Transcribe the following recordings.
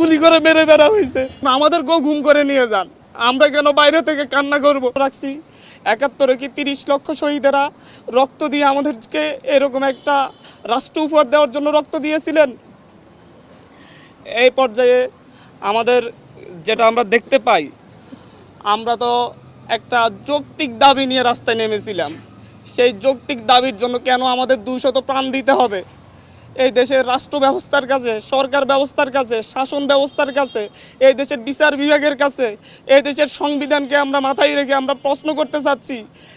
গুলি করে মেরে বেড়া হয়েছে আমাদেরকেও ঘুম করে নিয়ে যান। আমরা কেন বাইরে থেকে কান্না করব? রাখছি। একাত্তরে কি তিরিশ লক্ষ শহীদেরা রক্ত দিয়ে আমাদেরকে এরকম একটা রাষ্ট্র উপহার দেওয়ার জন্য রক্ত দিয়েছিলেন? এই পর্যায়ে আমাদের যেটা আমরা দেখতে পাই, আমরা তো একটা যৌক্তিক দাবি নিয়ে রাস্তায় নেমেছিলাম। সেই যৌক্তিক দাবির জন্য কেন আমাদের দুশত প্রাণ দিতে হবে? এই দেশের রাষ্ট্র ব্যবস্থার কাছে, সরকার ব্যবস্থার কাছে, শাসন ব্যবস্থার কাছে, এই দেশের বিচার বিভাগের কাছে, এই দেশের সংবিধানকে আমরা মাথায় রেখে আমরা প্রশ্ন করতে চাচ্ছি,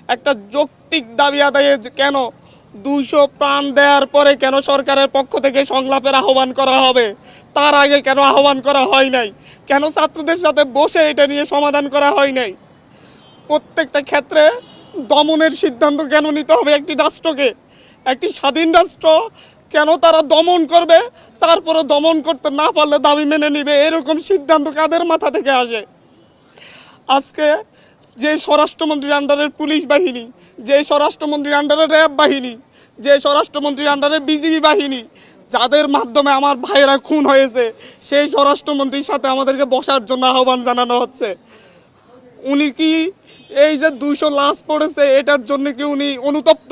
একটা যৌক্তিক দাবি আদায়ে কেন দুশো প্রাণ দেওয়ার পরে কেন সরকারের পক্ষ থেকে সংলাপের আহ্বান করা হবে? তার আগে কেন আহ্বান করা হয় নাই? কেন ছাত্রদের সাথে বসে এটা নিয়ে সমাধান করা হয় নাই? প্রত্যেকটা ক্ষেত্রে দমনের সিদ্ধান্ত কেন নিতে হবে একটি রাষ্ট্রকে? একটি স্বাধীন রাষ্ট্র কেন তারা দমন করবে? তারপরে দমন করতে না পারলে দাবি মেনে নিবে। এরকম সিদ্ধান্ত কাদের মাথা থেকে আসে? আজকে যে স্বরাষ্ট্রমন্ত্রীর আন্ডারের পুলিশ বাহিনী, যে স্বরাষ্ট্রমন্ত্রীর আন্ডারে র্যাব বাহিনী, যে স্বরাষ্ট্রমন্ত্রীর আন্ডারে বিজিবি বাহিনী, যাদের মাধ্যমে আমার ভাইয়েরা খুন হয়েছে, সেই স্বরাষ্ট্রমন্ত্রীর সাথে আমাদেরকে বসার জন্য আহ্বান জানানো হচ্ছে। উনি কি এই যে দুইশো লাশ পড়েছে, এটার জন্য কি উনি অনুতপ্ত?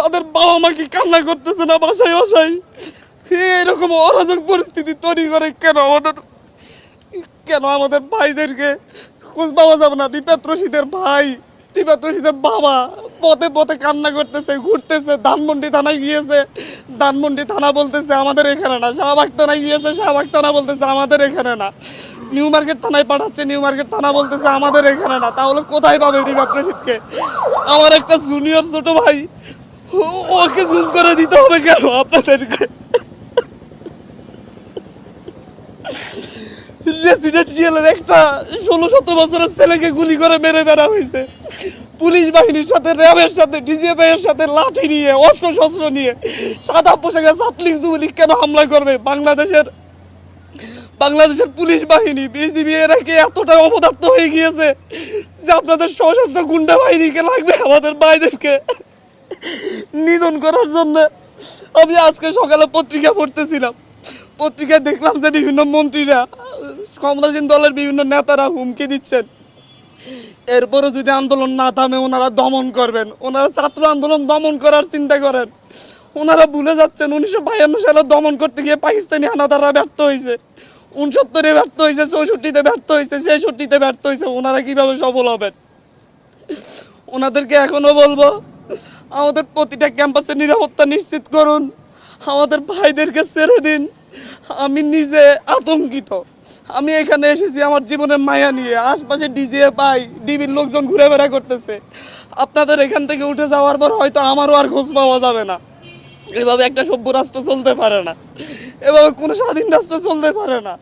তাদের বাবা মা কি কান্না করতেছে না বাসায় বাসায়? এরকম অরাজক পরিস্থিতি তৈরি করে কেন আমাদের? কেন আমাদের ভাইদেরকে খোঁজ পাওয়া যাবে না? রিপাত রশিদের ভাই রিপাত রশিদের বাবা পথে পথে কান্না করতেছে, ঘুরতেছে, ধানমন্ডি থানায় গিয়েছে। ধানমন্ডি থানা বলতেছে, আমাদের এখানে না। শাহবাগ থানায় গিয়েছে, শাহবাগ থানা বলতেছে, আমাদের এখানে না। নিউ মার্কেট থানায় পাঠাচ্ছে, নিউ মার্কেট থানা বলতেছে, আমাদের এখানে না। তাহলে কোথায় পাবে রিপাত রশিদকে? আমার একটা জুনিয়র ছোট ভাই ওকে গুম করে দিতে হবে কেন আপনাদেরকে? রেসিডেন্সিয়ালের একটা ষোলো সতেরো বছরের ছেলেকে গুলি করে মেরে বেড়া হয়েছে। পুলিশ বাহিনীর সাথে, র্যাবের সাথে সাথে লাঠি নিয়ে অস্ত্র শস্ত্র নিয়ে, সাদা পোশাকে যুবলীগ কেন হামলা করবে? বাংলাদেশের বাংলাদেশের পুলিশ বাহিনী বিজিবি এরা কি এতটা অপদার্থ হয়ে গিয়েছে যে আপনাদের সশস্ত্র গুন্ডা বাহিনীকে লাগবে আমাদের ভাইদেরকে? নিধন করার জন্য আমি আজকে সকালে পত্রিকা পড়তেছিলাম। পত্রিকায় দেখলাম যে বিভিন্ন মন্ত্রীরা, ক্ষমতাসীন দলের বিভিন্ন নেতারা হুমকি দিচ্ছেন। এরপরও যদি আন্দোলন না থামে, ওনারা দমন করবেন। ওনারা ছাত্র আন্দোলন দমন করার চিন্তা করেন। ওনারা ভুলে যাচ্ছেন, উনিশশো বায়ান্ন সালে দমন করতে গিয়ে পাকিস্তানি হানাদাররা ব্যর্থ হয়েছে উনসত্তরে ব্যর্থ হয়েছে চৌষট্টিতে ব্যর্থ হয়েছে ছেষট্টিতে ব্যর্থ হয়েছে ওনারা কীভাবে সফল হবেন? ওনাদেরকে এখনও বলব আমাদের প্রতিটা ক্যাম্পাসে নিরাপত্তা নিশ্চিত করুন। আমাদের ভাইদেরকে ছেড়ে দিন। আমি নিজে আতঙ্কিত। আমি এখানে এসেছি আমার জীবনের মায়া নিয়ে। আশপাশে ডিজে পাই ডিবির লোকজন ঘুরে বেড়া করতেছে। আপনাদের এখান থেকে উঠে যাওয়ার পর হয়তো আমারও আর খোঁজ পাওয়া যাবে না। এভাবে একটা সভ্য রাষ্ট্র চলতে পারে না। এভাবে কোনো স্বাধীন রাষ্ট্র চলতে পারে না।